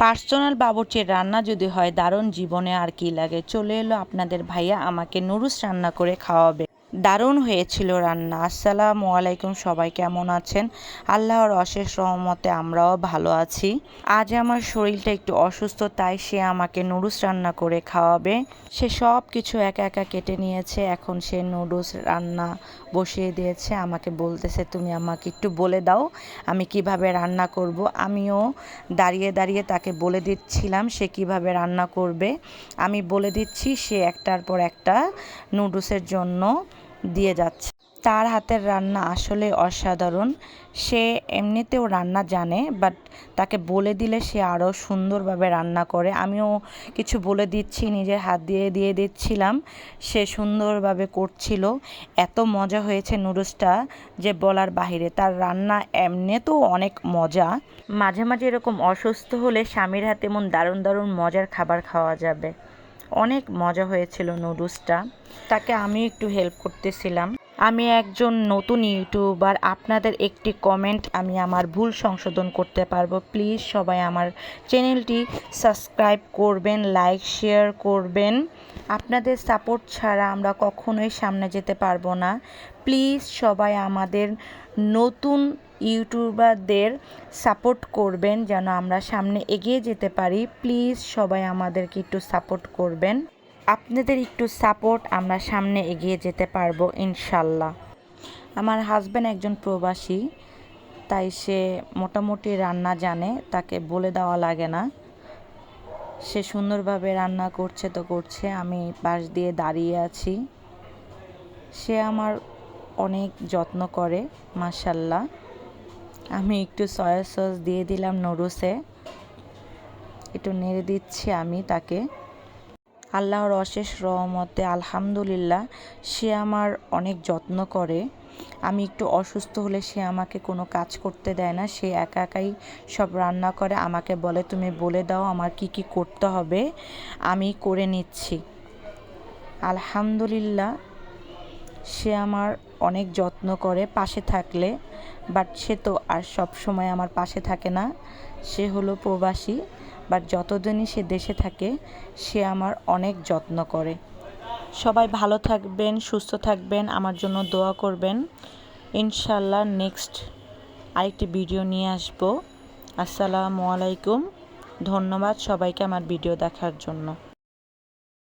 Personal বাবুর্চির রান্না যদি হয়, দারুণ জীবনে আর কি লাগে। চলে এলো আপনাদের ভাইয়া, আমাকে নুরুস রান্না করে খাওয়াবে। দারুণ হয়েছিল রান্না। আসসালামু আলাইকুম, সবাই কেমন আছেন? আল্লাহর অশেষ রহমতে আমরাও ভালো আছি। আজ আমার শরীরটা একটু অসুস্থ, তাই সে আমাকে নুডলস রান্না করে খাওয়াবে। সে সব কিছু একা একা কেটে নিয়েছে। এখন সে নুডলস রান্না বসিয়ে দিয়েছে। আমাকে বলতেছে, তুমি আমাকে একটু বলে দাও, আমি কীভাবে রান্না করব? আমিও দাঁড়িয়ে দাঁড়িয়ে তাকে বলে দিচ্ছিলাম, সে কীভাবে রান্না করবে? আমি বলে দিচ্ছি, সে একটার পর একটা নুডলসের জন্য দিয়ে যাচ্ছে। তার হাতের রান্না আসলে অসাধারণ। সে এমনিতেও রান্না জানে বাট তাকে বলে দিলে সে আরও সুন্দরভাবে রান্না করে। আমিও কিছু বলে দিচ্ছি, নিজের হাত দিয়ে দিয়ে দিচ্ছিলাম। সে সুন্দরভাবে করছিল। এত মজা হয়েছে নুডলসটা যে বলার বাহিরে। তার রান্না এমনিতেও অনেক মজা। মাঝে মাঝে এরকম অসুস্থ হলে স্বামীর হাতে এমন দারুণ দারুণ মজার খাবার খাওয়া যাবে। অনেক মজা হয়েছিল নুডলসটা। তাকে আমি একটু হেল্প করতেছিলাম। আমি একজন নতুন ইউটিউবার, আপনাদের একটি কমেন্ট আমি আমার ভুল সংশোধন করতে পারব। প্লিজ সবাই আমার চ্যানেলটি সাবস্ক্রাইব করবেন লাইক শেয়ার করবেন। আপনাদের সাপোর্ট ছাড়া আমরা কখনোই সামনে যেতে পারব না। প্লিজ সবাই আমাদের নতুন ইউটিউবারদের সাপোর্ট করবেন যেন আমরা সামনে এগিয়ে যেতে পারি। প্লিজ সবাই আমাদেরকে একটু সাপোর্ট করবেন। আপনাদের একটু সাপোর্ট আমরা সামনে এগিয়ে যেতে পারব, ইনশাল্লাহ। আমার হাজব্যান্ড একজন প্রবাসী, তাই সে মোটামুটি রান্না জানে, তাকে বলে দেওয়া লাগে না। সে সুন্দরভাবে রান্না করছে তো করছে, আমি পাশ দিয়ে দাঁড়িয়ে আছি। সে আমার অনেক যত্ন করে মাসাল্লাহ আমি একটু সয়া সস দিয়ে দিলাম নুডলসে। একটু নেড়ে দিচ্ছি আমি তাকে। আল্লাহর অশেষ রহমতে আলহামদুলিল্লাহ, সে আমার অনেক যত্ন করে। আমি একটু অসুস্থ হলে সে আমাকে কোনো কাজ করতে দেয় না, সে একা একাই সব রান্না করে। আমাকে বলে, তুমি বলে দাও আমার কি কি করতে হবে। আমি করে নিচ্ছি। আলহামদুলিল্লাহ, সে আমার অনেক যত্ন করে। পাশে থাকলে বাট সে তো আর সব সময় আমার পাশে থাকে না। সে হলো প্রবাসী, বাট যতদিনই সে দেশে থাকে, সে আমার অনেক যত্ন করে। সবাই ভালো থাকবেন, সুস্থ থাকবেন, আমার জন্য দোয়া করবেন। ইনশাল্লাহ নেক্সট আরেকটি ভিডিও নিয়ে আসব। আসসালামু আলাইকুম। ধন্যবাদ সবাইকে আমার ভিডিও দেখার জন্য।